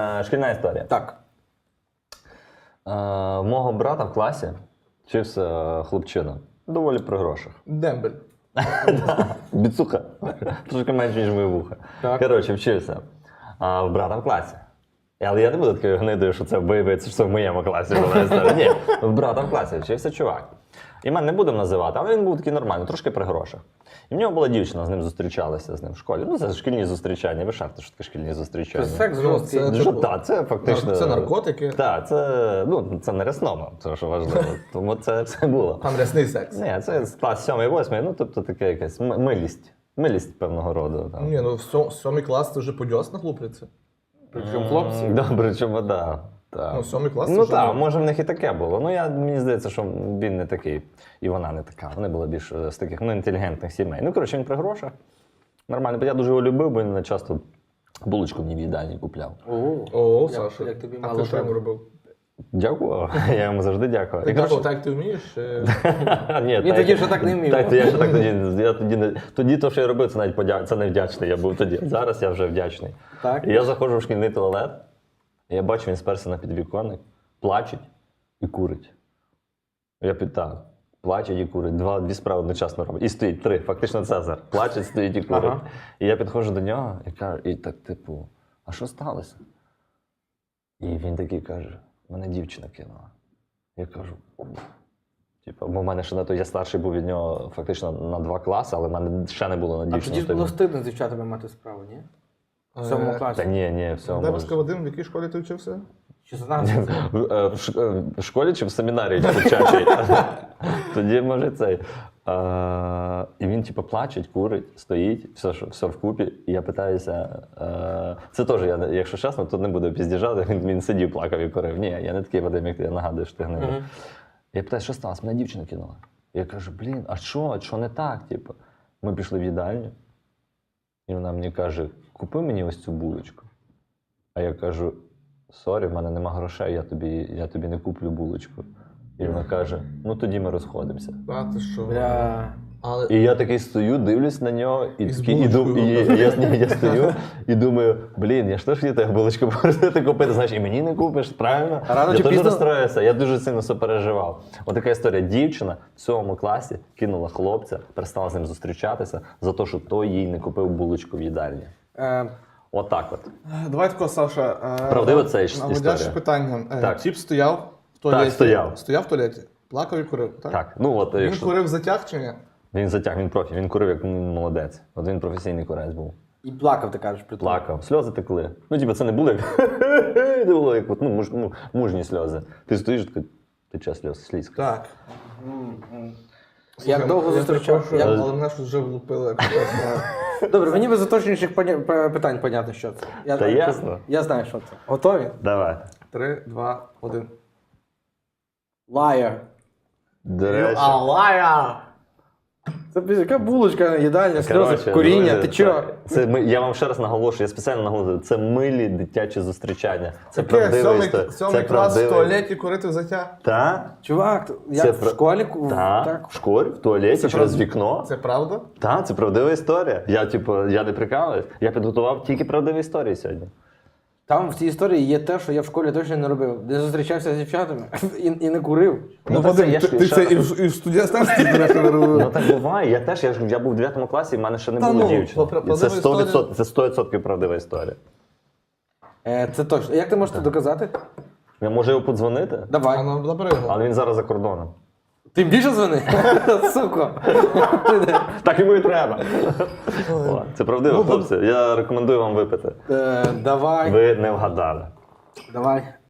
Е, Шкільна історія. Так. Е, Мого брата в класі вчився е, хлопчина. Доволі при грошах. Дембель. Біцуха. Трошки менше, ніж мої вуха. Коротше, вчився. А в брата в класі. Але я не буду такою гнидою, що це виявиться, що це в моєму класі була історія. Ні, в брата в класі вчився чувак. І мене не будемо називати, але він був такий нормальний, трошки при грошах. І в нього була дівчина, з ним зустрічалася з ним в школі. Ну, це шкільні зустрічання. Ви шарте, що таке шкільні зустрічання. Це секс Ну, жорсткий. це- Що, типу, та, це фактично. Це наркотики. Так, це, ну, це не реснома, це що важливо. Тому це все було. Там рясний секс. Ні, це клас 7-8, ну тобто таке якась милість. Милість певного роду. Там. Ні, ну в сьомий клас це вже по дьоснах лупляться. Причому хлопці. Добре, чому да. Так. Ну, сьомий клас Ну вже так, не- може в них і таке було. Ну я мені здається, що він не такий, і вона не така. Вони були більш е, з таких ну, інтелігентних сімей. Ну, коротше, він при грошах. Нормально, бо я дуже його любив, бо він часто булочку мені в їдальні купляв. О, Саша. як тобі а мало ти що йому робив? Дякую. Я йому завжди дякую. Ти коротше, так, ти вмієш? Ні, Він тоді ще так не вмів. Так, я ще так тоді. Я тоді не тоді то, що я робив, це навіть подя... це не вдячний. Я був тоді. Зараз я вже вдячний. Так. Я заходжу в шкільний туалет, я бачу, він сперся на підвіконник, плачуть і курить. Я питаю. Плачуть і курить. Два, дві справи одночасно робить. І стоїть три, фактично Цезар. Плачуть, стоїть і курить. Ага. І я підходжу до нього і кажу, і так, типу, а що сталося? І він такий каже: мене дівчина кинула. Я кажу, Типу, бо в мене ще на то я старший був від нього фактично на два класи, але в мене ще не було на А дівчину. тоді ж було стидно з дівчатами мати справу, ні? В сьомому Е, класі. Та ні, ні, все. Дай може. Вадим, в якій школі ти вчився? 16. В, е, ш- е, в школі чи в семінарії дитячій? Тоді може цей. Е, і він, типу, плаче, курить, стоїть, все, що- все вкупі. І я питаюся. Е, це теж, я, якщо чесно, то не буду піздіжати. Він, він сидів, плакав і курив. Ні, я не такий Вадим, як ти я нагадую, що ти гнида. Я питаю, що сталося? Мене дівчина кинула. Я кажу, блін, а що? Що не так? Типу, ми пішли в їдальню, і вона мені каже: купи мені ось цю булочку. А я кажу: сорі, в мене нема грошей, я тобі, я тобі не куплю булочку. І вона каже: ну тоді ми розходимося. А ти що? Бля. Але І я такий стою, дивлюсь на нього, і, І такий, і, дум- і, я, я, я стою і думаю, блін, я ж теж хотів тебе булочку попросити купити, знаєш, і мені не купиш, правильно? Рано я чи теж пізно- розстроївся, я дуже сильно супереживав. От така історія. Дівчина в сьомому класі кинула хлопця, перестала з ним зустрічатися за те, що той їй не купив булочку в їдальні. Е, Отак от. давай тако, Саша. е, Правдиво це історія? питання. Е, Так. Тіп стояв в туалеті. стояв. Стояв в туалеті. Плакав і курив. Так? Так, ну от Він якщо курив затяг чи ні? Він затяг, він профі, він курив як він молодець. От він професійний курець був. і плакав, ти кажеш, при тому. Плакав, сльози текли. Ну, типу, це не було як. Це було як от, ну, муж, ну, мужні сльози. Ти стоїш, така тече сльоз, слізка. Так. Як довго я зустрічав? перепрошую, Але мене щось вже влупили. Добре, мені без уточнюючих поня- п- питань понятно, що це. Я, Та ясно. Я знаю, що це. Готові? Давай. Три, два, один. Лая. До речі. лая! Це яка булочка, їдальня, сльози, Коротше, куріння, друзі, ти чого? так, Це ми, я вам ще раз наголошую, я спеціально наголошую. Це милі дитячі зустрічання. Це Таке, правдива сьомий, історія. сьомий Це клас в туалеті курити в затяг. Та? Чувак, я Це в про- школі ку- Та, так. в школі, в туалеті, через правда? вікно. Це правда? Та, це правдива історія. Я, типу, я не прикалуюсь. Я підготував тільки правдиві історії сьогодні. Там в цій історії є те, що я в школі точно не робив. Не зустрічався з дівчатами і, і не курив. Ну, Ну, так це Вадим, я ти, ж- ти ще- це і в, і в студентській не робив. Ну так буває. Я теж я, ж- я був в 9 класі, і в мене ще не Та було ну, дівчини. І це правдива 100%, історія. це 100% правдива історія. Е, це точно. Як ти можеш це доказати? Я можу його подзвонити, А Давай. ну, забери але він зараз за кордоном. Тим більше дзвони? Сука. Так йому і треба. О, Це правдиво, Ну, хлопці. Я рекомендую вам випити. Е, давай. Ви не вгадали. Давай.